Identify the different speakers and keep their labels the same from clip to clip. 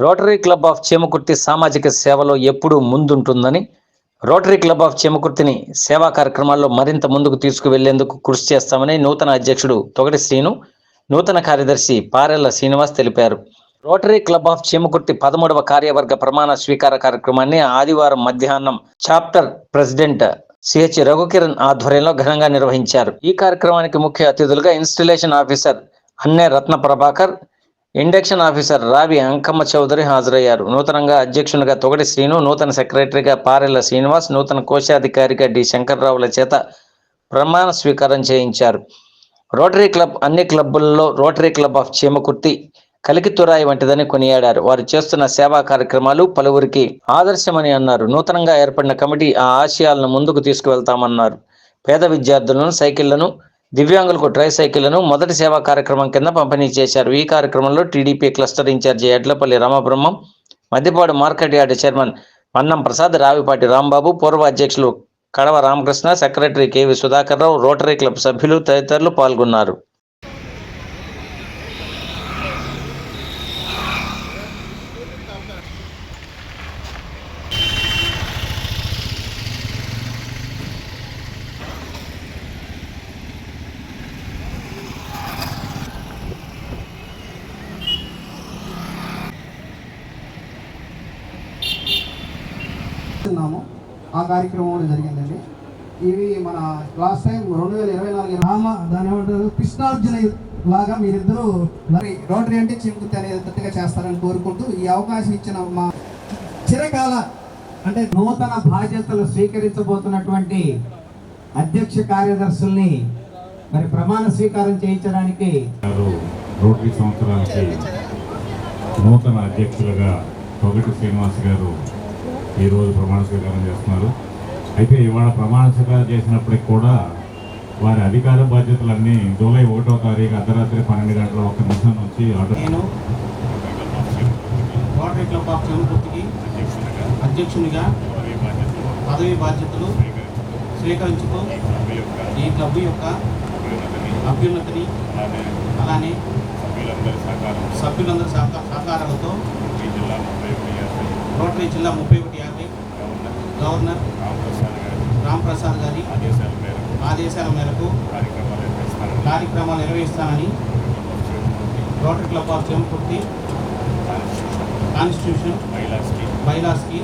Speaker 1: Rotary club of Chemakurthi సామాజిక సేవలో ఎప్పుడూ ముందుంటుందని రోటరీ క్లబ్ ఆఫ్ చేమకుర్తిని సేవా కార్యక్రమాల్లో మరింత ముందుకు తీసుకువెళ్ళేందుకు కృషి చేస్తామని నూతన అధ్యక్షుడు తొగటి శ్రీను నూతన కార్యదర్శి పారెల్ల శ్రీనివాస్ తెలిపారు. రోటరీ క్లబ్ ఆఫ్ చేమకుర్తి పదమూడవ కార్యవర్గ ప్రమాణ స్వీకార కార్యక్రమాన్ని ఆదివారం మధ్యాహ్నం చాప్టర్ ప్రెసిడెంట్ సిహెచ్ రఘుకిరణ్ ఆధ్వర్యంలో ఘనంగా నిర్వహించారు. ఈ కార్యక్రమానికి ముఖ్య అతిథులుగా ఇన్స్టలేషన్ ఆఫీసర్ అన్నే రత్న ప్రభాకర్ ఇండక్షన్ ఆఫీసర్ రావి అంకమ్మ చౌదరి హాజరయ్యారు. నూతనంగా అధ్యక్షునిగా తొగటి శ్రీను నూతన సెక్రటరీగా పారెల్ల శ్రీనివాస్ నూతన కోశాధికారిగా డి. శంకర్రావుల చేత ప్రమాణ స్వీకారం చేయించారు. రోటరీ క్లబ్ అన్ని క్లబ్బులలో రోటరీ క్లబ్ ఆఫ్ చీమకుర్తి కలికితురాయి వంటిదని కొనియాడారు. వారు చేస్తున్న సేవా కార్యక్రమాలు పలువురికి ఆదర్శమని అన్నారు. నూతనంగా ఏర్పడిన కమిటీ ఆ ఆశయాలను ముందుకు తీసుకువెళ్తామన్నారు. పేద విద్యార్థులను సైకిళ్ళను దివ్యాంగులకు ట్రై సైకిళ్ళను మొదటి సేవా కార్యక్రమం కింద పంపిణీ చేశారు. ఈ కార్యక్రమంలో TDP cluster incharge Edlapalli Ramabrahmam Maddipadu market yard chairman Mannam Prasad Ravipati Rambabu పూర్వ అధ్యక్షులు Kadava Ramakrishna secretary K V Sudhakar Rao rotary club సభ్యులు తదితరులు పాల్గొన్నారు
Speaker 2: ఉన్నాము ఆ కార్యక్రమం కూడా జరిగిందండి. ఇవి మన లాస్ట్ టైం రెండు వేల ఇరవై నాలుగు రామ దాని ఏమంటారు కృష్ణార్జున లాగా మీరిద్దరూ మరి రోటరీ అంటే చిమ్ముతి అనేటట్టుగా చేస్తారని కోరుకుంటూ ఈ అవకాశం ఇచ్చిన మా చిరకాల అంటే
Speaker 3: నూతన బాధ్యతలు స్వీకరించబోతున్నటువంటి అధ్యక్ష కార్యదర్శుల్ని మరి ప్రమాణ స్వీకారం చేయించడానికి
Speaker 4: రోటరీ సంవత్సరానికి నూతన అధ్యక్షులుగా పొగటి శ్రీనివాస్ గారు ఈరోజు ప్రమాణ స్వీకారం చేస్తున్నారు. అయితే ఇవాళ ప్రమాణ స్వీకారం చేసినప్పటికి కూడా వారి అధికార బాధ్యతలన్నీ జూలై ఒకటో తారీఖు అర్ధరాత్రి పన్నెండు గంటల ఒక నిమిషం నుంచి
Speaker 5: నేను రోటరీ క్లబ్ ఆఫ్ అధ్యక్షునిగా
Speaker 4: పదవి బాధ్యతలు
Speaker 5: పదవి స్వీకరించుతూ ఈ క్లబ్ యొక్క
Speaker 4: అభ్యున్నతిని అలానే సభ్యులందరి
Speaker 5: సహకారంతో సహకారాలతో
Speaker 4: ఈ జిల్లా
Speaker 5: రోటరీ జిల్లా ముప్పై ఒకటి యాభై
Speaker 4: గవర్నర్ గారి
Speaker 5: రాంప్రసాద్ గారి
Speaker 4: ఆదేశాల మేరకు
Speaker 5: ఆదేశాల మేరకు
Speaker 4: కార్యక్రమాలు
Speaker 5: నిర్వహిస్తానని rotary club of Chempurthi constitution
Speaker 4: మహిళాస్కి
Speaker 5: బైలాస్కి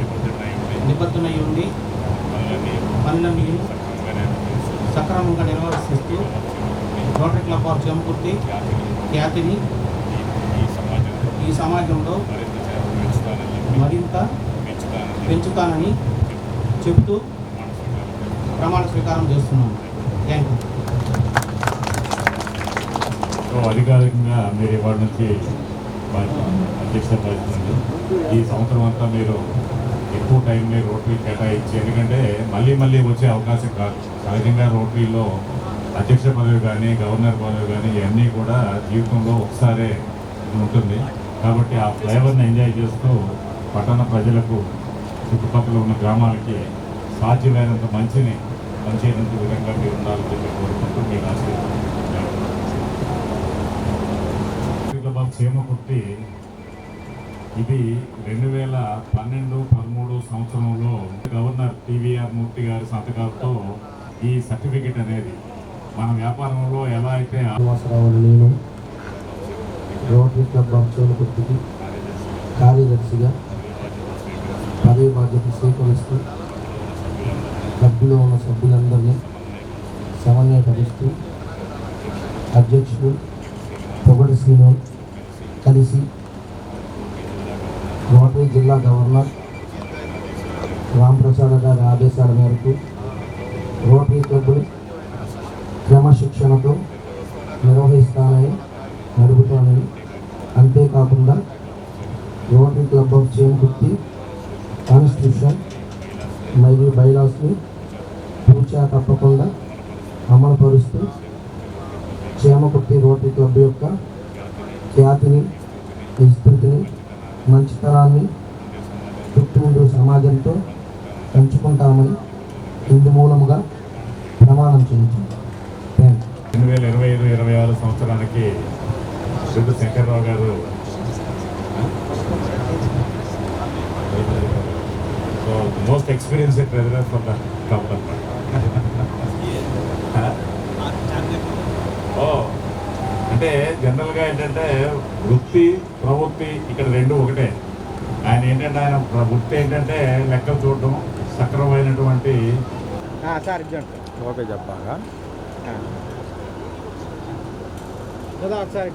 Speaker 4: నిబద్ధమై ఉండి
Speaker 5: నిబద్ధనై
Speaker 4: సక్రమంగా నిర్వహిస్తూ
Speaker 5: రోటరీ క్లబ్ ఆఫ్ చెంపుర్తి ఖ్యాతిని
Speaker 4: ఈ సమాజంలో మరింత పెంచుతానని
Speaker 5: చెబుతూ ప్రమాణ స్వీకారం చేస్తున్నాను థ్యాంక్ యూ
Speaker 4: అధికారికంగా మీరు ఇవాళ నుంచి అధ్యక్ష బాధ్యత ఈ సంవత్సరం అంతా మీరు ఎక్కువ టైం మీరు రోటరీ కేటాయించి ఎందుకంటే మళ్ళీ మళ్ళీ వచ్చే అవకాశం కాదు. సహజంగా రోటరీలో అధ్యక్ష పదవి కానీ గవర్నర్ పదవి కానీ ఇవన్నీ కూడా జీవితంలో ఒకసారే ఉంటుంది. కాబట్టి ఆ ఫ్లేవర్ని ఎంజాయ్ చేస్తూ పట్టణ ప్రజలకు చుట్టుపక్కల ఉన్న గ్రామాలకి సాధ్యమైనంత మంచిని పనిచేయనంత విధంగా మీరు ఉండాలని చెప్పి కోరుకుంటూ మీకు ఆశీర్వాదం క్షేమ ఆఫ్ ఇది రెండు వేల పన్నెండు పదమూడు సంవత్సరంలో గవర్నర్ టీవీఆర్ మూర్తి గారి సంతకాలతో ఈ సర్టిఫికెట్ అనేది మన వ్యాపారంలో ఎలా అయితే
Speaker 2: శ్రీనివాసరావు నేను రోటరీ క్లబ్ ఆఫ్ చోలకుర్తికి కార్యదర్శిగా అదే బాధ్యత స్వీకరిస్తూ సభ్యులో ఉన్న సభ్యులందరినీ సమన్వయపరుస్తూ అధ్యక్షుడు పొగడి శ్రీను కలిసి రోటరీ జిల్లా గవర్నర్ రాంప్రసాద్ గారి ఆదేశాల మేరకు రోటరీ క్లబ్ని క్రమశిక్షణతో నిర్వహిస్తానని నడుపుతానని అంతేకాకుండా rotary club of Chemakurthi constitution మరియు బైలాస్ని పూర్చా తప్పకుండా అమలుపరుస్తూ క్షేమకుర్తి రోటరీ క్లబ్ యొక్క ఖ్యాతిని విస్తృతిని మంచితనాన్ని పుట్టిండు సమాజంతో పంచుకుంటామని ఇందు మూలముగా ప్రమాణం చేయించాం.
Speaker 4: రెండు వేల ఇరవై ఐదు ఇరవై ఆరు సంవత్సరానికి శుద్ధ శంకర్రావు గారు ఎక్స్పీరియన్స్ ట్రెజరర్ ఫర్ ద అనమాట ఓ అంటే జనరల్గా ఏంటంటే వృత్తి ప్రవృత్తి ఇక్కడ రెండు ఒకటే. ఆయన ఏంటంటే ఆయన ప్ర- వృత్తి ఏంటంటే లెక్కలు చూడడం సక్రమైనటువంటి
Speaker 5: సార్
Speaker 6: ఓకే చెప్పాగా
Speaker 5: ఒకసారి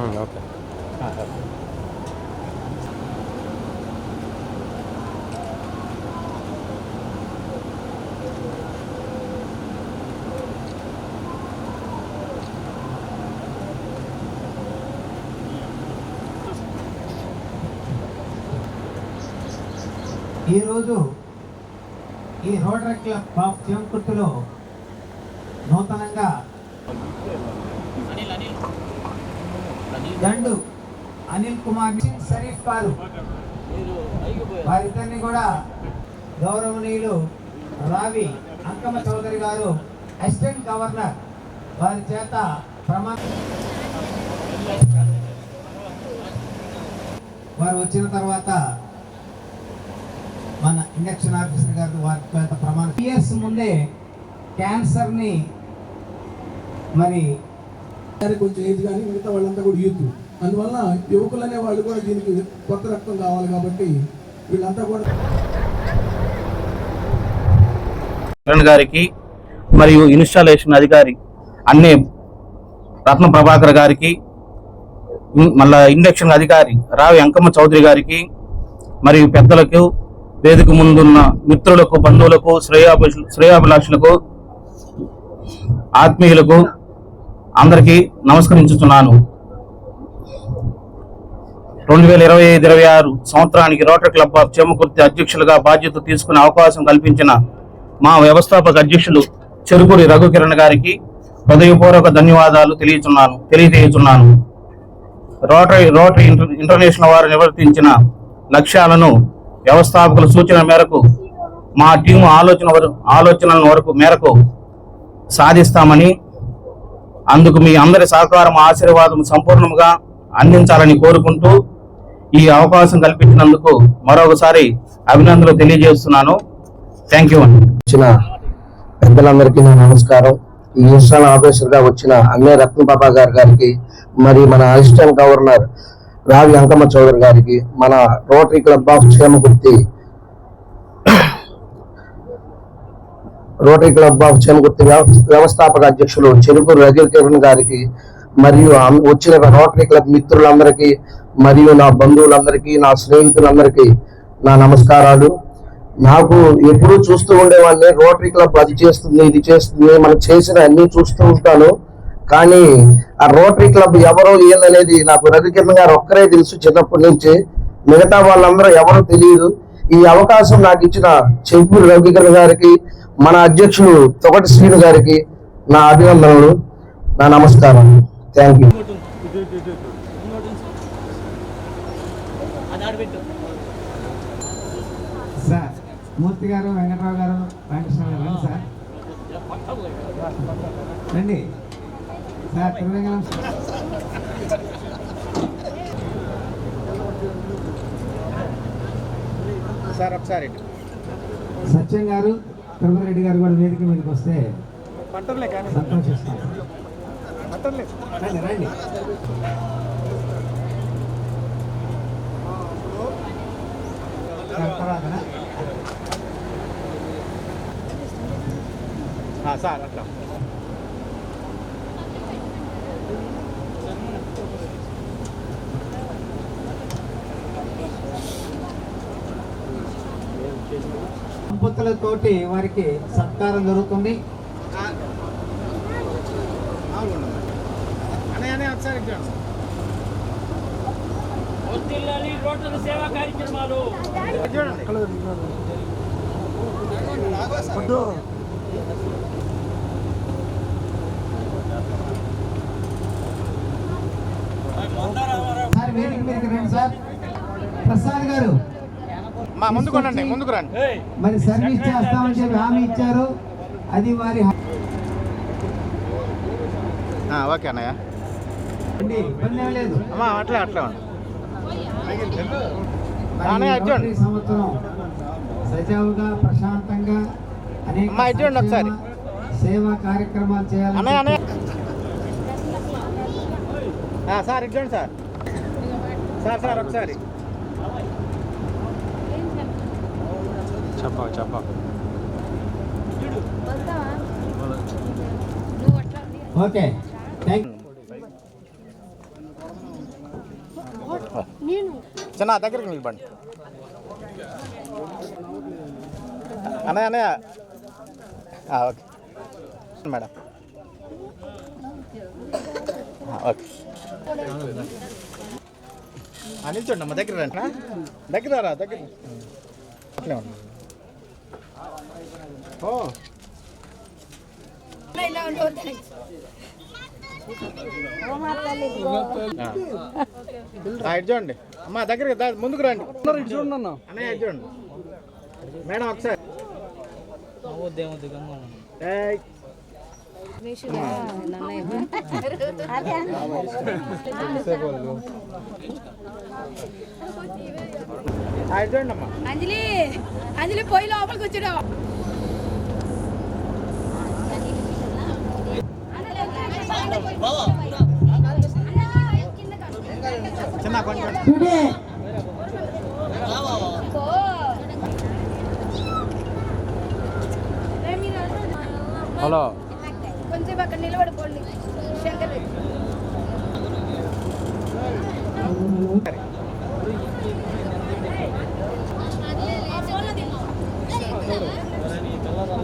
Speaker 6: ఓకే
Speaker 3: ఈరోజు ఈ రోటరీ క్లబ్ ఆఫ్ చెంకుర్తిలో నూతనంగా దండు అనిల్ కుమార్ షరీఫ్ గారు వారిద్దరిని కూడా గౌరవనీయులు రావి అంకమ్మ చౌదరి గారు అసిస్టెంట్ గవర్నర్ వారి చేత ప్రమాణ వారు వచ్చిన తర్వాత మన ఇండక్షన్ ఆఫీసర్ గారు వారి చేత ప్రమాణ ఇయర్స్ ముందే క్యాన్సర్ని మరి
Speaker 7: కొంచెం ఏజ్ కానీ మిగతా వాళ్ళంతా కూడా యూత్. అందువల్ల యువకులు అనే వాళ్ళు కూడా దీనికి కొత్త రక్తం కావాలి కాబట్టి వీళ్ళంతా కూడా
Speaker 8: కిరణ్ గారికి మరియు ఇన్స్టాలేషన్ అధికారి అన్నే రత్న ప్రభాకర్ గారికి మళ్ళా ఇండక్షన్ అధికారి రావి అంకమ్మ చౌదరి గారికి మరియు పెద్దలకు వేదిక ముందున్న మిత్రులకు బంధువులకు శ్రేయాభిషు శ్రేయాభిలాషులకు ఆత్మీయులకు అందరికీ నమస్కరించుతున్నాను రెండు వేల ఇరవై ఐదు ఇరవై ఆరు సంవత్సరానికి రోటరీ క్లబ్ ఆఫ్ చెమకుర్తి అధ్యక్షులుగా బాధ్యత తీసుకునే అవకాశం కల్పించిన మా వ్యవస్థాపక అధ్యక్షులు చెరుకూరి రఘుకిరణ్ గారికి హృదయపూర్వక ధన్యవాదాలు తెలియచున్నాను తెలియజేయుచున్నాను. రోటరీ రోటరీ ఇంటర్ ఇంటర్నేషనల్ వారు నిర్వర్తించిన లక్ష్యాలను వ్యవస్థాపకుల సూచన మేరకు మా టీము ఆలోచన వరకు ఆలోచనల వరకు మేరకు సాధిస్తామని అందుకు మీ అందరి సహకారం ఆశీర్వాదం సంపూర్ణంగా అందించాలని కోరుకుంటూ ఈ అవకాశం కల్పించినందుకు మరొకసారి అభినందనలు తెలియజేస్తున్నాను. థ్యాంక్ యూ అండి
Speaker 9: వచ్చిన పెద్దలందరికీ నా నమస్కారం. ఈ ఇన్స్టాల్ ఆఫీసర్గా వచ్చిన రత్న బాబా గారి గారికి మరి మన అసిస్టెంట్ గవర్నర్ రావి అంకమ్మ చౌదరి గారికి మన rotary club of Chimakurthi rotary club of Chenugurthi వ్యవస్థాపక అధ్యక్షులు చెరుకూరు కిరణ్ గారికి మరియు వచ్చిన రోటరీ క్లబ్ మిత్రులందరికీ మరియు నా బంధువులందరికీ నా స్నేహితులందరికీ నా నమస్కారాలు. నాకు ఎప్పుడూ చూస్తూ ఉండేవాడిని రోటరీ క్లబ్ అది చేస్తుంది ఇది చేస్తుంది మనం చేసిన అన్ని చూస్తూ ఉంటాను. కానీ ఆ రోటరీ క్లబ్ ఎవరో ఏందనేది నాకు రవికిరణ్ గారు ఒక్కరే తెలుసు చిన్నప్పటి నుంచి. మిగతా వాళ్ళందరూ ఎవరో తెలియదు. ఈ అవకాశం నాకు ఇచ్చిన చెంపూరి రవికిరణ్ గారికి మన అధ్యక్షులు తొగటి శ్రీను గారికి నా అభినందనలు నా నమస్కారం థ్యాంక్ యూ
Speaker 3: సార్ మూర్తి గారు వెంకట్రావు గారు వెంకటేశ్వర గారు సార్. రండి. Sir Tiruvengalam
Speaker 5: sir. ఒకసారి
Speaker 3: సత్యం గారు రెడ్డి గారు కూడా వేదిక మీదకి వస్తే సంతోషిస్తాం. రండి? సార్
Speaker 5: అట్లా.
Speaker 3: దంపతులతోటి వారికి సత్కారం జరుగుతుంది.
Speaker 10: సేవా కార్యక్రమాలు.
Speaker 3: సార్ వేదిక మీదకి రండి సార్. ప్రసాద్ గారు
Speaker 5: మా ముందుకు రండి ముందుకు రండి
Speaker 3: మరి సర్వీస్ చేస్తామని చెప్పి హామీ ఇచ్చారు. అది వారి
Speaker 5: ఆ, ఓకే అన్నయ్య.
Speaker 3: అండి ఇబ్బంది ఏం లేదు.
Speaker 6: అమ్మా అట్లా అట్లా.
Speaker 3: రోటరీ సంవత్సరం సజావుగా ప్రశాంతంగా అనేక
Speaker 6: ఒకసారి.
Speaker 3: సేవా కార్యక్రమాలు
Speaker 6: ఆ, సార్ ఇచ్చండి సార్. సార్ సార్ ఒకసారి.
Speaker 8: చెప్పా చెప్పా
Speaker 3: ఓకే థ్యాంక్
Speaker 6: చిన్న దగ్గరికి నిలబండి. అన్నయ్య అన్నయ్య. ఆ, ఓకే. మేడం. ఆ, ఓకే. నిల్చోండి అమ్మ దగ్గర రండి? దగ్గర రా దగ్గర. అట్లే ఉండు. ఓ ఆ. ఆ, ఇటు చూడండి. అమ్మ దగ్గరికి ముందుకు రండి. అన్నయ్య ఇటు చూడండి. మేడం ఒకసారి. ఏయ్. ఆ, ఇటు చూడండి అమ్మా
Speaker 11: అంజలి అంజలి పోయి లోపలికి వచ్చాడు.
Speaker 6: చిన్న కొంచెం
Speaker 8: హలో.
Speaker 11: కొంచెం అక్కడ నిలబడిపోండి శంకర్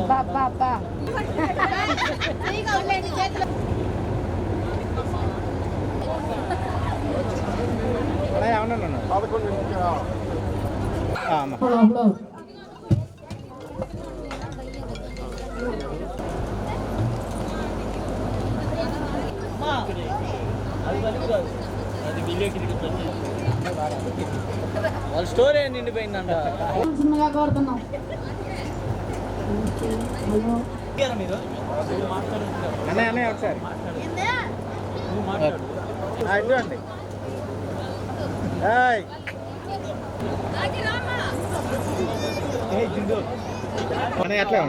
Speaker 11: బాబా బా
Speaker 6: అన్నయ్య అవునన్నా అమ్మ
Speaker 10: వాళ్ళ స్టోరీ నిండిపోయిందంట
Speaker 11: చిన్నగా కోరుతున్నాం
Speaker 6: అన్నయ్య అన్నయ్య ఒకసారి ఆ, ఏయ్, జిండు. అన్నయ్య అట్లా